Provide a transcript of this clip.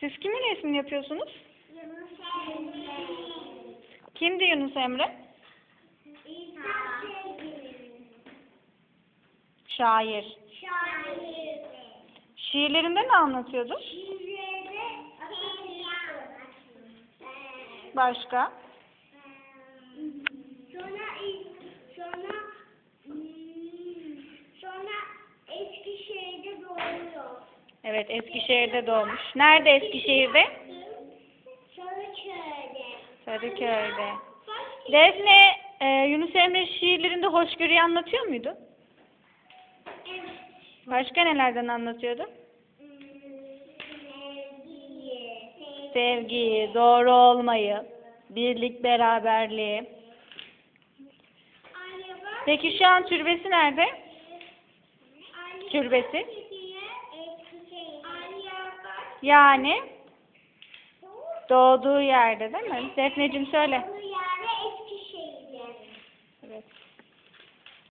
Siz kimin resmini yapıyorsunuz? Yunus Emre. Kimdi Yunus Emre? Şair. Şair. Şiirlerinde ne anlatıyordu? Başka? Sonra sonra hmm, sonra Eskişehir'de doğuyor. Evet Eskişehir'de doğmuş. Nerede Eskişehir'de? Sarıköy'de. Sarıköy'de. Defne e, Yunus Emre şiirlerinde hoşgörüyü anlatıyor muydu? Evet. Başka nelerden anlatıyordu? Sevgiyi. Doğru olmayı, birlik beraberliği. Peki şu an türbesi nerede? Türbesi? Yani doğduğu yerde değil mi? Defneciğim söyle.